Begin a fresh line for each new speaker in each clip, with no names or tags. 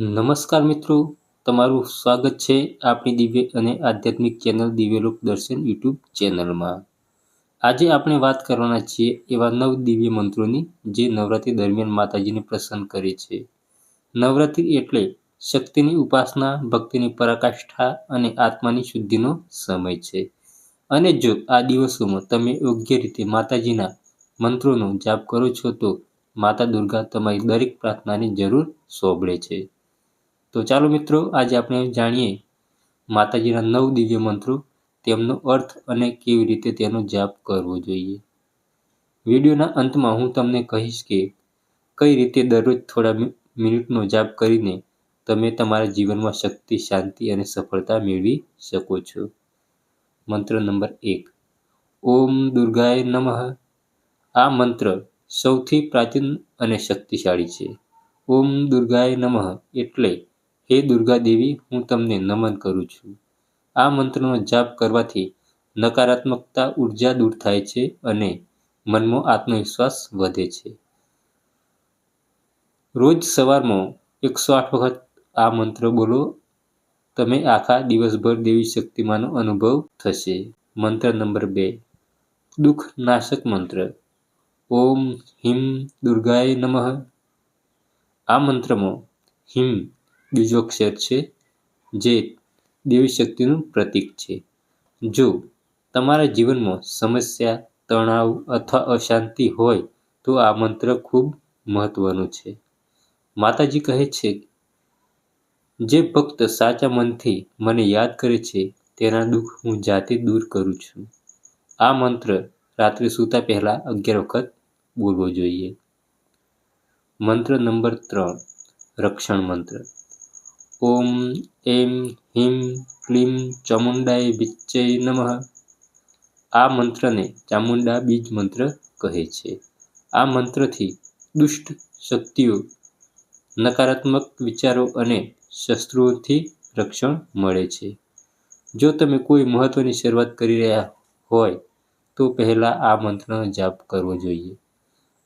નમસ્કાર મિત્રો, તમારું સ્વાગત છે આપણી દિવ્ય અને આધ્યાત્મિક ચેનલ દિવ્યલોક દર્શન યુટ્યુબ ચેનલમાં. આજે આપણે વાત કરવાના છીએ એવા નવ દિવ્ય મંત્રોની જે નવરાત્રિ દરમિયાન માતાજીને પ્રસન્ન કરે છે. નવરાત્રિ એટલે શક્તિની ઉપાસના, ભક્તિની પરાકાષ્ઠા અને આત્માની શુદ્ધિનો સમય છે. અને જો આ દિવસોમાં તમે યોગ્ય રીતે માતાજીના મંત્રોનો જાપ કરો છો તો માતા દુર્ગા તમારી દરેક પ્રાર્થનાને જરૂર સોંભળે છે. તો ચાલો મિત્રો, આજે આપણે જાણીએ માતાજીના નવ દિવ્ય મંત્રો, તેમનો અર્થ અને કેવી રીતે તેનો જાપ કરવો જોઈએ. વિડીયોના અંતમાં હું તમને કહીશ કે કઈ રીતે દરરોજ થોડા મિનિટનો જાપ કરીને તમે તમારા જીવનમાં શક્તિ, શાંતિ અને સફળતા મેળવી શકો છો. મંત્ર નંબર એક. ઓમ દુર્ગાય નમઃ. આ મંત્ર સૌથી પ્રાચીન અને શક્તિશાળી છે. ઓમ દુર્ગાય નમઃ એટલે હે દુર્ગા દેવી, હું તમને નમન કરું છું. આ મંત્રનો જાપ કરવાથી નકારાત્મકતા ઊર્જા દૂર થાય છે અને મનમાં આત્મવિશ્વાસ વધે છે. રોજ સવારમાં એકસો આઠ વખત આ મંત્ર બોલો. તમે આખા દિવસભર દેવી શક્તિમાંનો અનુભવ થશે. મંત્ર નંબર બે દુઃખ નાશક મંત્ર. ઓમ હિમ દુર્ગાય નમઃ. આ મંત્રમાં હિમ બીજો અક્ષર છે જે દેવી શક્તિનું પ્રતીક છે. જો તમારા જીવનમાં સમસ્યા, તણાવ અથવા અશાંતિ હોય તો આ મંત્ર ખૂબ મહત્વનો છે. માતાજી કહે છે, જે ભક્ત સાચા મનથી મને યાદ કરે છે, તેના દુઃખ હું જાતે દૂર કરું છું. આ મંત્ર રાત્રે સૂતા પહેલાં અગિયાર વખત બોલવો જોઈએ. મંત્ર નંબર ત્રણ, રક્ષણ મંત્ર. ઓમ એમ હિમ ક્લીમ ચામુંડાય વિચ્ચય નમઃ આ મંત્રને ચામુંડા બીજ મંત્ર કહે છે। આ મંત્રથી દુષ્ટ શક્તિઓ, નકારાત્મક વિચારો અને શસ્ત્રુઓથી રક્ષણ મળે છે। જો તમે કોઈ મહત્વની શરૂઆત કરી રહ્યા હોય, તો પહેલાં આ મંત્રનો જાપ કરવો જોઈએ।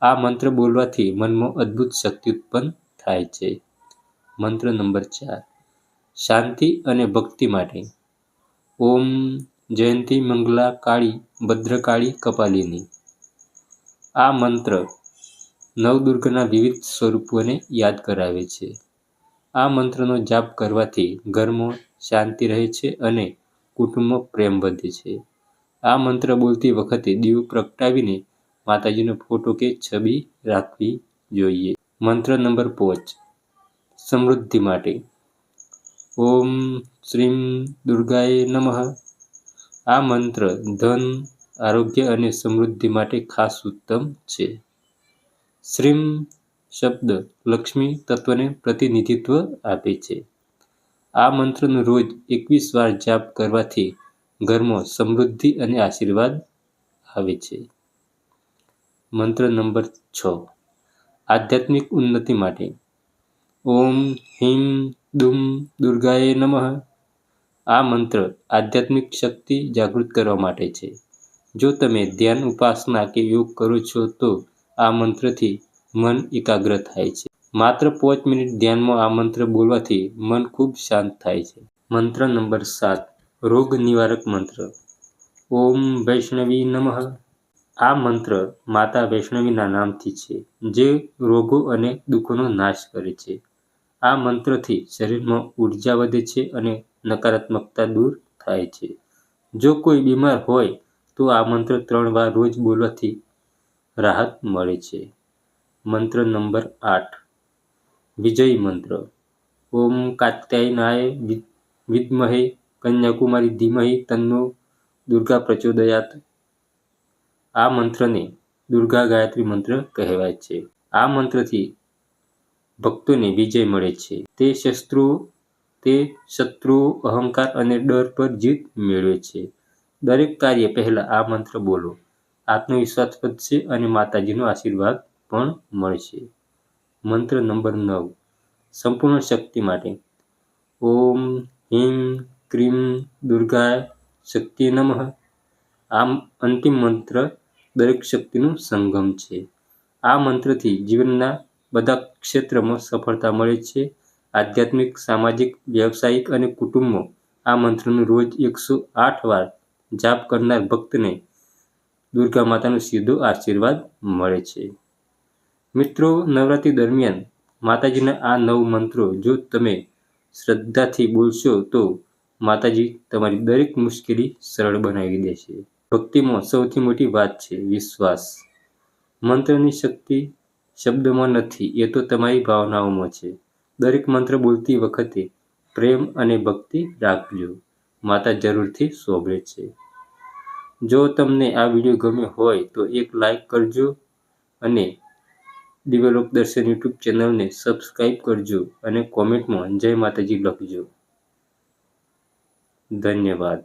આ મંત્ર બોલવાથી મનમાં અદ્ભુત શક્તિ ઉત્પન્ન થાય છે। મંત્ર નંબર ચાર. શાંતિ અને ભક્તિ માટે. ઓમ જયંતી મંગલા કાળી ભદ્રકાળી કપાલિની. આ મંત્ર નવદુર્ગના વિવિધ સ્વરૂપોને યાદ કરાવે છે. આ મંત્રનો જાપ કરવાથી ઘરમાં શાંતિ રહે છે અને કુટુંબમાં પ્રેમ વધે છે. આ મંત્ર બોલતી વખતે દીવ પ્રગટાવીને માતાજીનો ફોટો કે છબી રાખવી જોઈએ. મંત્ર નંબર પાંચ. સમૃદ્ધિ માટે. ઓમ શ્રીમ દુર્ગાએ નમઃ. આ મંત્ર ધન, આરોગ્ય અને સમૃદ્ધિ માટે ખાસ ઉત્તમ છે. શ્રીમ શબ્દ લક્ષ્મી તત્વને પ્રતિનિધિત્વ આપે છે. આ મંત્રનો રોજ એકવીસ વાર જાપ કરવાથી ઘરમાં સમૃદ્ધિ અને આશીર્વાદ આવે છે. મંત્ર નંબર છ. આધ્યાત્મિક ઉન્નતિ માટે ઓમ હિમ દુમ દુર્ગાએ નમઃ. આ મંત્ર આધ્યાત્મિક શક્તિ જાગૃત કરવા માટે છે. જો તમે ધ્યાન, ઉપાસના કે યોગ કરો છો તો આ મંત્રથી મન એકાગ્ર થાય છે. માત્ર પાંચ મિનિટ ધ્યાનમાં આ મંત્ર બોલવાથી મન ખૂબ શાંત થાય છે. મંત્ર નંબર સાત, રોગ નિવારક મંત્ર. ઓમ વૈષ્ણવી નમઃ. આ મંત્ર માતા વૈષ્ણવીના નામથી છે, જે રોગો અને દુઃખોનો નાશ કરે છે. આ મંત્રથી શરીરમાં ઊર્જા વધે છે અને નકારાત્મકતા દૂર થાય છે. જો કોઈ બીમાર હોય, તો આ મંત્ર ત્રણ વાર રોજ બોલવાથી રાહત મળે છે. મંત્ર નંબર આઠ. વિજય મંત્ર. ઓમ કાત્યાયનાય વિદ્મહે કન્યાકુમારી ધીમહી તન્નો દુર્ગા પ્રચોદયાત. આ મંત્રને દુર્ગા ગાયત્રી મંત્ર કહેવાય છે. આ મંત્રથી ભક્તોને વિજય મળે છે. તે શસ્ત્રો, તે શત્રુઓ અહંકાર અને ડર પર જીત મેળવે છે. દરેક કાર્ય પહેલાં આ મંત્ર બોલો. આત્મવિશ્વાસ વધશે અને માતાજીનો આશીર્વાદ પણ મળશે. મંત્ર નંબર નવ. સંપૂર્ણ શક્તિ માટે. ઓમ હિમ ક્રીમ દુર્ગા શક્તિ નમઃ. આ અંતિમ મંત્ર દરેક શક્તિનું સંગમ છે. આ મંત્રથી જીવનના બધા ક્ષેત્રમાં સફળતા મળે છે. આધ્યાત્મિક, સામાજિક, વ્યવસાયિક અને કુટુંબો આ મંત્રનું રોજ એકસો આઠ વાર જાપ કરનાર ભક્તને દુર્ગા માતાનો સીધો આશીર્વાદ મળે છે. મિત્રો, નવરાત્રિ દરમિયાન માતાજીના આ નવ મંત્રો જો તમે શ્રદ્ધાથી બોલશો તો માતાજી તમારી દરેક મુશ્કેલી સરળ બનાવી દેશે. ભક્તિમાં સૌથી મોટી વાત છે વિશ્વાસ. મંત્રની શક્તિ શબ્દમાં નથી, એ તો તમારી ભાવનાઓમાં છે. દરેક મંત્ર બોલતી વખતે પ્રેમ અને ભક્તિ રાખજો. માતા જરૂરથી શોભે છે. જો તમને આ વીડિયો ગમ્યો હોય તો એક લાઈક કરજો અને ડિવેલોપ દર્શન યુટ્યુબ ચેનલને સબસ્ક્રાઈબ કરજો અને કોમેન્ટમાં જય માતાજી લખજો. ધન્યવાદ.